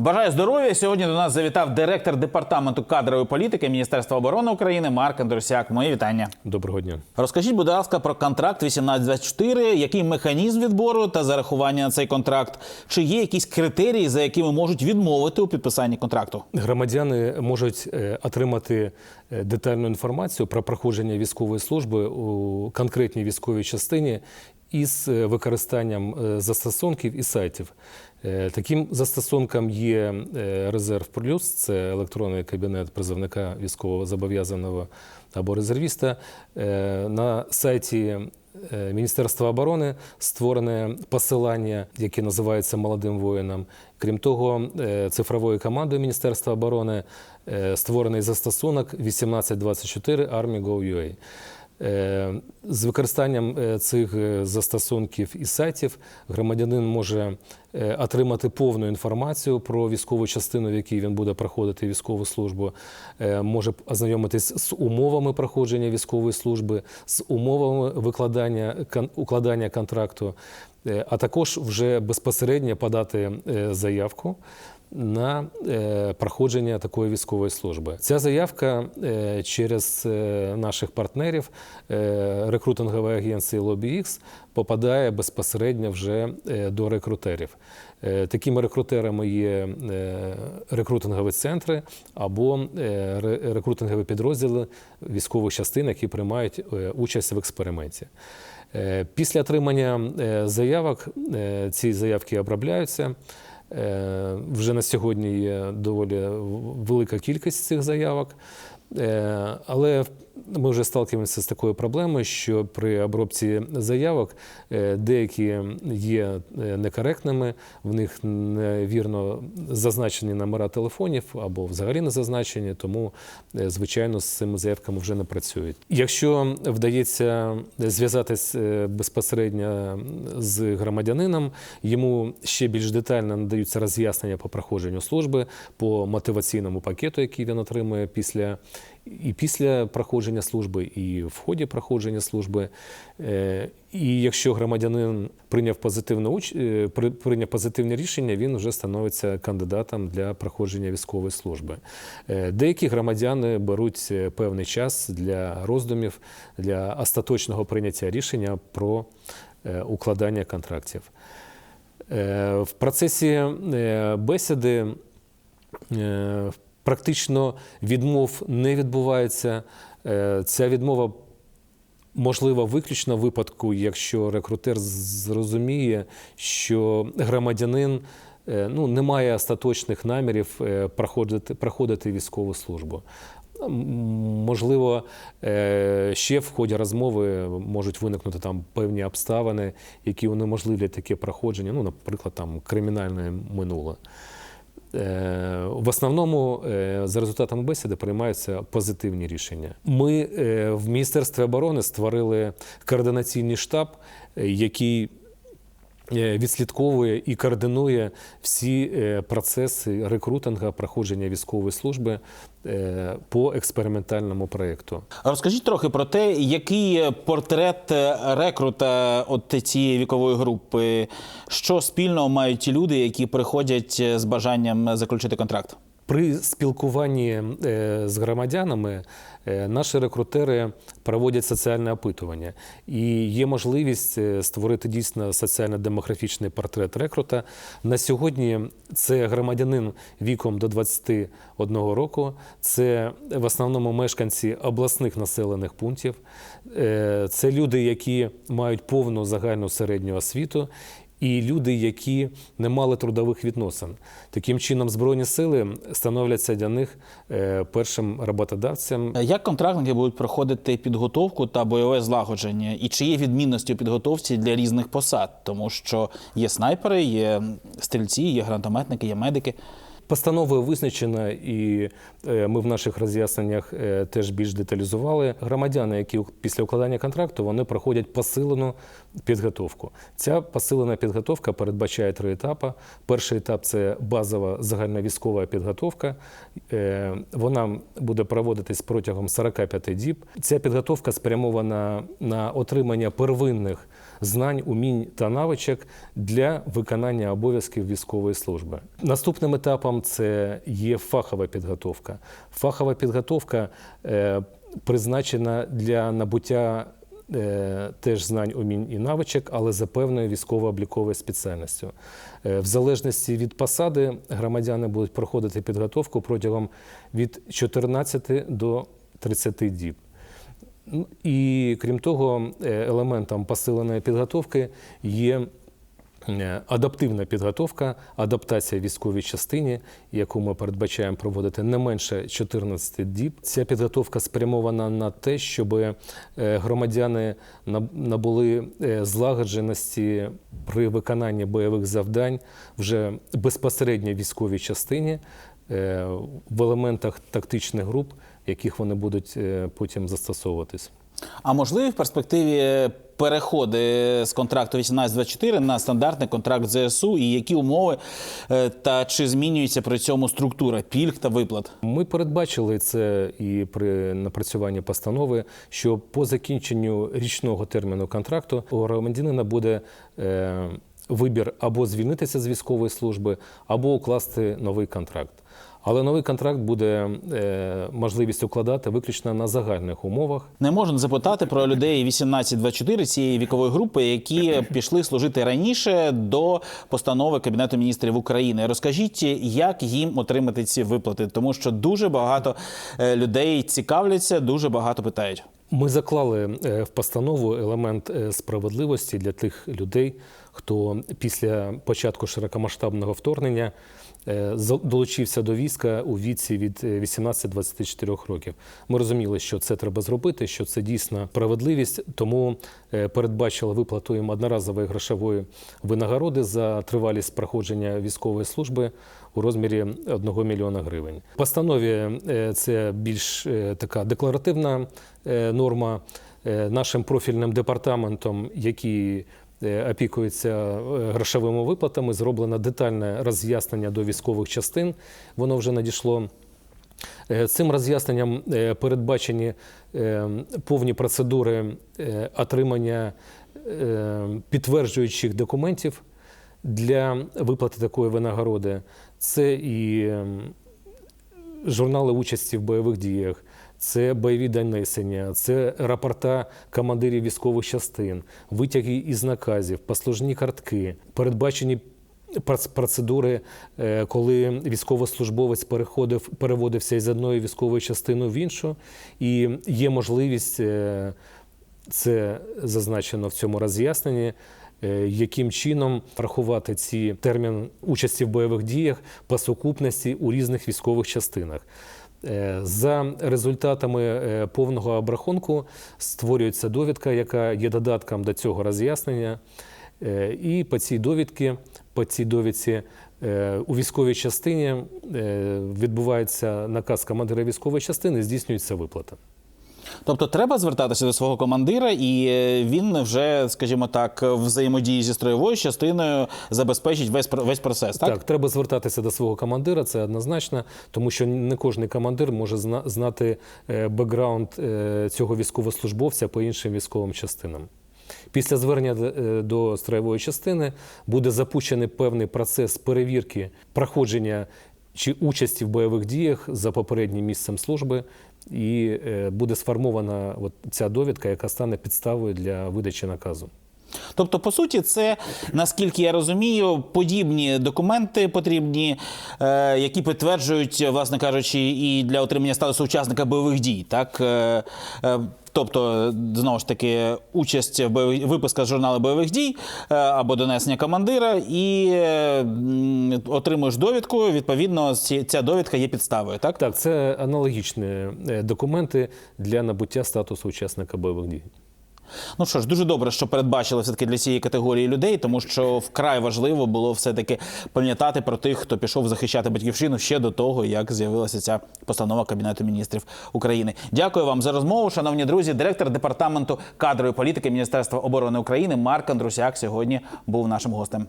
Бажаю здоров'я. Сьогодні до нас завітав директор департаменту кадрової політики Міністерства оборони України Марк Андрусяк. Мої вітання. Доброго дня. Розкажіть, будь ласка, про контракт 1824, який механізм відбору та зарахування на цей контракт? Чи є якісь критерії, за якими можуть відмовити у підписанні контракту? Громадяни можуть е, отримати е, детальну інформацію про проходження військової служби у конкретній військовій частині із е, використанням е, застосунків і сайтів. Е, Таким застосунком є Резерв Плюс, це електронний кабінет призовника військового зобов'язаного або резервіста. На сайті Міністерства оборони створене посилання, яке називається молодим воїнам. Крім того, цифровою командою Міністерства оборони створений застосунок 1824 Army.gov.ua. Е, З використанням е, цих е, застосунків і сайтів громадянин може отримати повну інформацію про військову частину, в якій він буде проходити військову службу, може ознайомитись з умовами проходження військової служби, з умовами викладання укладання контракту, а також вже безпосередньо подати заявку на е, проходження такої військової служби. Ця заявка е, через е, наших партнерів рекрутингової агенції LobbyX попадає безпосередньо вже до рекрутерів. Такими рекрутерами є рекрутингові центри або рекрутингові підрозділи військових частин, які приймають участь в експерименті. Після отримання заявок ці заявки обробляються. Е, Вже на сьогодні є доволі велика кількість цих заявок. Е, Але ми вже сталкуємося з такою проблемою, що при обробці заявок е, деякі є е, некоректними, в них невірно зазначені номера телефонів або взагалі не зазначені, тому, е, звичайно, з цими заявками вже не працюють. Якщо вдається зв'язатись безпосередньо з громадянином, йому ще більш детально надаються роз'яснення по проходженню служби, по мотиваційному пакету, який він отримує після і після проходження служби, і в ході проходження служби. Е, І якщо громадянин прийняв позитивне е, при- прийняв позитивне рішення, він вже становиться кандидатом для проходження військової служби. Е, Деякі громадяни беруть певний час для роздумів, для остаточного прийняття рішення про укладання контрактів. В процесі бесіди практично відмов не відбувається. Е, Ця відмова можлива виключно в випадку, якщо рекрутер зрозуміє, що громадянин е, ну, не має остаточних намірів е, проходити, проходити військову службу. Можливо, ще в ході розмови можуть виникнути там певні обставини, які унеможливлять таке проходження, ну, наприклад, там кримінальне минуле. Е, В основному е, за результатами бесіди приймаються позитивні рішення. Ми е, в Міністерстві оборони створили координаційний штаб, який відслідковує і координує всі е, процеси рекрутингу, проходження військової служби е, по експериментальному проєкту. Розкажіть трохи про те, який портрет е, рекрута от цієї вікової групи, що спільного мають ті люди, які приходять е, з бажанням заключити контракт? При спілкуванні е, з громадянами е, наші рекрутери проводять соціальне опитування, і є можливість е, створити дійсно соціально-демографічний портрет рекрута. На сьогодні це громадянин віком до 21 року, це в основному мешканці обласних населених пунктів, це люди, які мають повну загальну середню освіту і люди, які не мали трудових відносин. Таким чином, Збройні сили становляться для них е, першим роботодавцем. Як контрактники будуть проходити підготовку та бойове злагодження? І чи є відмінності у підготовці для різних посад? Тому що є снайпери, є стрільці, є гранатометники, є медики. Постановою визначено, і е, ми в наших роз'ясненнях е, теж більш деталізували. Громадяни, які після укладання контракту, вони проходять посилену підготовку. Ця посилена підготовка передбачає три етапи. Перший етап це базова загальновійськова підготовка. Е, Вона буде проводитись протягом 45 діб. Ця підготовка спрямована на отримання первинних знань, умінь та навичок для виконання обов'язків військової служби. Наступним етапом це є фахова підготовка. Фахова підготовка е, призначена для набуття е, теж знань, умінь і навичок, але за певною військово-обліковою спеціальністю. Е, В залежності від посади громадяни будуть проходити підготовку протягом від 14 до 30 діб. Ну, І крім того, елементом посиленої підготовки є адаптивна підготовка, адаптація військовій частині, яку ми передбачаємо проводити не менше 14 діб. Ця підготовка спрямована на те, щоб е, громадяни наб- набули е, злагодженості при виконанні бойових завдань вже безпосередньо військовій частині е, в елементах тактичних груп, яких вони будуть е, потім застосовуватись. А можливі в перспективі переходи з контракту 18-24 на стандартний контракт ЗСУ і які умови е, та чи змінюється при цьому структура пільг та виплат? Ми передбачили це і при напрацюванні постанови, що по закінченню річного терміну контракту у громадянина буде е, вибір або звільнитися з військової служби, або укласти новий контракт. Але новий контракт буде е, можливість укладати виключно на загальних умовах. Не можна запитати про людей 18-24 цієї вікової групи, які пішли служити раніше до постанови Кабінету міністрів України. Розкажіть, як їм отримати ці виплати, тому що дуже багато е, людей цікавляться, дуже багато питають. Ми заклали е, в постанову елемент е, справедливості для тих людей, хто після початку широкомасштабного вторгнення е, долучився до війська у віці від е, 18-24 років. Ми розуміли, що це треба зробити, що це дійсно справедливість, тому е, передбачили виплату їм одноразової грошової винагороди за тривалість проходження військової служби у розмірі 1 мільйона гривень. В постанові е, це більш е, така декларативна е, норма. Е, Нашим профільним департаментом, який е, опікується е, грошовими виплатами, зроблено детальне роз'яснення до військових частин. Воно вже надійшло. Е, Цим роз'ясненням е, передбачені е, повні процедури е, отримання е, підтверджуючих документів для виплати такої винагороди. Це і журнали участі в бойових діях, це бойові донесення, це рапорта командирів військових частин, витяги із наказів, послужні картки, передбачені проц- процедури, е, коли військовослужбовець переходив, переводився із одної військової частини в іншу, і є можливість. е, це зазначено в цьому роз'ясненні. е, Яким чином рахувати ці термін участі в бойових діях по сукупності у різних військових частинах? Е, За результатами е, повного обрахунку створюється довідка, яка є додатком до цього роз'яснення. Е, І по цій довідці, по цій довідці у військовій частині відбувається наказ командира військової частини, здійснюється виплата. Тобто треба звертатися до свого командира, і е, він вже, скажімо так, взаємодії зі строєвою частиною забезпечить весь весь процес. Так, Так? треба звертатися до свого командира, це однозначно, тому що не кожен командир може зна- знати е, бекграунд е, цього військовослужбовця по іншим військовим частинам. Після звернення до строєвої частини буде запущений певний процес перевірки проходження чи участі в бойових діях за попереднім місцем служби, і е, буде сформована от ця довідка, яка стане підставою для видачі наказу. Тобто, по суті, це наскільки я розумію, подібні документи потрібні, е, які підтверджують, власне кажучи, і для отримання статусу учасника бойових дій. Так, е, е, тобто, знову ж таки, участь в бойових виписка журналу бойових дій або донесення командира, і отримуєш довідку. Відповідно, ця довідка є підставою. Так, Так, це аналогічні документи для набуття статусу учасника бойових дій. Ну що ж, дуже добре, що передбачили все таки для цієї категорії людей, тому що вкрай важливо було все таки пам'ятати про тих, хто пішов захищати батьківщину ще до того, як з'явилася ця постанова Кабінету міністрів України. Дякую вам за розмову, шановні друзі. Директор департаменту кадрової політики Міністерства оборони України Марк Андрусяк сьогодні був нашим гостем.